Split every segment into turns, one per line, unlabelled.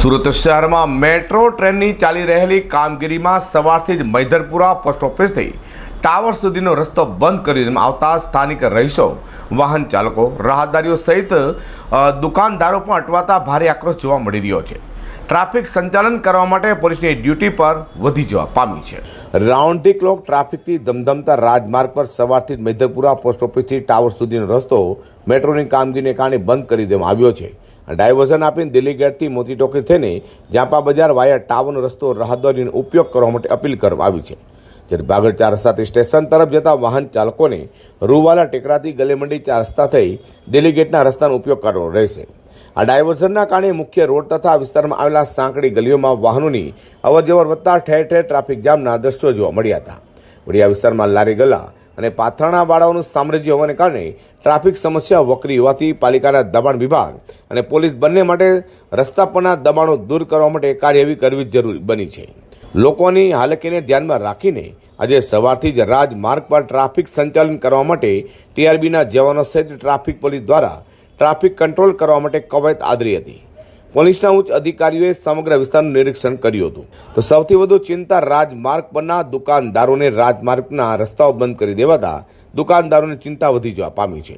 સુરત શહેરમાં મેટ્રો ટ્રેનની ચાલી રહેલી કામગીરીમાં સવારથી જ મૈધરપુરા પોસ્ટ ઓફિસથી ટાવર સુધીનો રસ્તો બંધ કરી દેવામાં આવતા સ્થાનિક રહીશો, વાહન ચાલકો, રાહદારીઓ સહિત દુકાનદારો પણ અટવાતા ભારે આક્રોશ જોવા મળી રહ્યો છે. ટ્રાફિક સંચાલન કરવા માટે પોલીસની ડ્યુટી પર વધી જવા પામી છે. રાઉન્ડ ધી ક્લોક ટ્રાફિકથી ધમધમતા રાજમાર્ગ પર સવારથી જ મૈધરપુરા પોસ્ટ ઓફિસથી ટાવર સુધીનો રસ્તો મેટ્રોની કામગીરીને કારણે બંધ કરી દેવામાં આવ્યો છે. ડાયવર્ઝન આપીને દિલ્હી ગેટથી મોતી ટોકી થઈને જાપા બજાર વાયા ટાવરનો રસ્તો રાહદારીનો ઉપયોગ કરવા માટે અપીલ કરવામાં આવી છે. જ્યારે ભાગળ ચાર રસ્તાથી સ્ટેશન તરફ જતા વાહન ચાલકોને રૂવાલા ટેકરાથી ગલેમંડી ચાર રસ્તા થઈ દિલ્હી ગેટના રસ્તાનો ઉપયોગ કરવાનો રહેશે. આ ડાયવર્ઝનના કારણે મુખ્ય રોડ તથા વિસ્તારમાં આવેલા સાંકડી ગલીઓમાં વાહનોની અવરજવર વધતા ઠેર ઠેર ટ્રાફિક જામના દ્રશ્યો જોવા મળ્યા હતા. વડિયા વિસ્તારમાં લારી ગલ્લા અને પાથરણાવાળાઓનું સામ્રાજ્ય હોવાને કારણે ટ્રાફિક સમસ્યા વકરી હોવાથી પાલિકાના દબાણ વિભાગ અને પોલીસ બંને માટે રસ્તા પરના દબાણો દૂર કરવા માટે કાર્યવાહી કરવી જરૂરી બની છે. લોકોની હાલકીને ધ્યાનમાં રાખીને આજે સવારથી જ રાજમાર્ગ પર ટ્રાફિક સંચાલન કરવા માટે ટીઆરબીના જવાનો સહિત ટ્રાફિક પોલીસ દ્વારા ટ્રાફિક કંટ્રોલ કરવા માટે કવાયત આદરી હતી. પોલીસના ઉચ્ચ અધિકારીઓએ સમગ્ર વિસ્તારનું નિરીક્ષણ કર્યું હતું. તો સૌથી વધુ ચિંતા રાજમાર્ગ પરના દુકાનદારોને રાજમાર્ગના રસ્તાઓ બંધ કરી દેવાતા દુકાનદારોની ચિંતા વધી જવા પામી છે.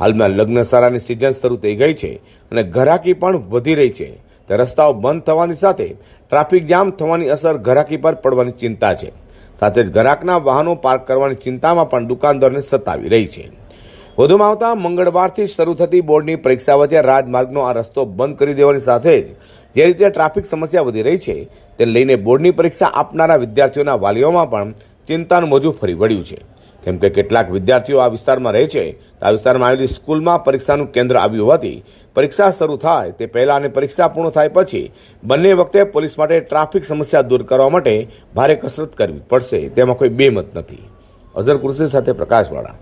હાલમાં લગ્ન સારાની સિઝન શરૂ થઈ ગઈ છે અને ઘરાકી પણ વધી રહી છે. તે રસ્તાઓ બંધ થવાની સાથે ટ્રાફિક જામ થવાની અસર ઘરાકી પર પડવાની ચિંતા છે. સાથે જ ઘરાકના વાહનો પાર્ક કરવાની ચિંતામાં પણ દુકાનદારોને સતાવી રહી છે. વધુમાં આવતા મંગળવારથી શરૂ થતી બોર્ડની પરીક્ષા વચ્ચે રાજમાર્ગનો આ રસ્તો બંધ કરી દેવાની સાથે જ જે રીતે ટ્રાફિક સમસ્યા વધી રહી છે, તે લઈને બોર્ડની પરીક્ષા આપનારા વિદ્યાર્થીઓના વાલીઓમાં પણ ચિંતાનું મોજું ફરી વળ્યું છે. કેમ કે કેટલાક વિદ્યાર્થીઓ આ વિસ્તારમાં રહે છે આ વિસ્તારમાં આવેલી સ્કૂલમાં પરીક્ષાનું કેન્દ્ર આવ્યું હોવાથી પરીક્ષા શરૂ થાય, તે પહેલાં અને પરીક્ષા પૂર્ણ થાય પછી બંને વખતે પોલીસ માટે ટ્રાફિક સમસ્યા દૂર કરવા માટે ભારે કસરત કરવી પડશે, તેમાં કોઈ બેમત નથી. અઝર કુરશી સાથે પ્રકાશવાળા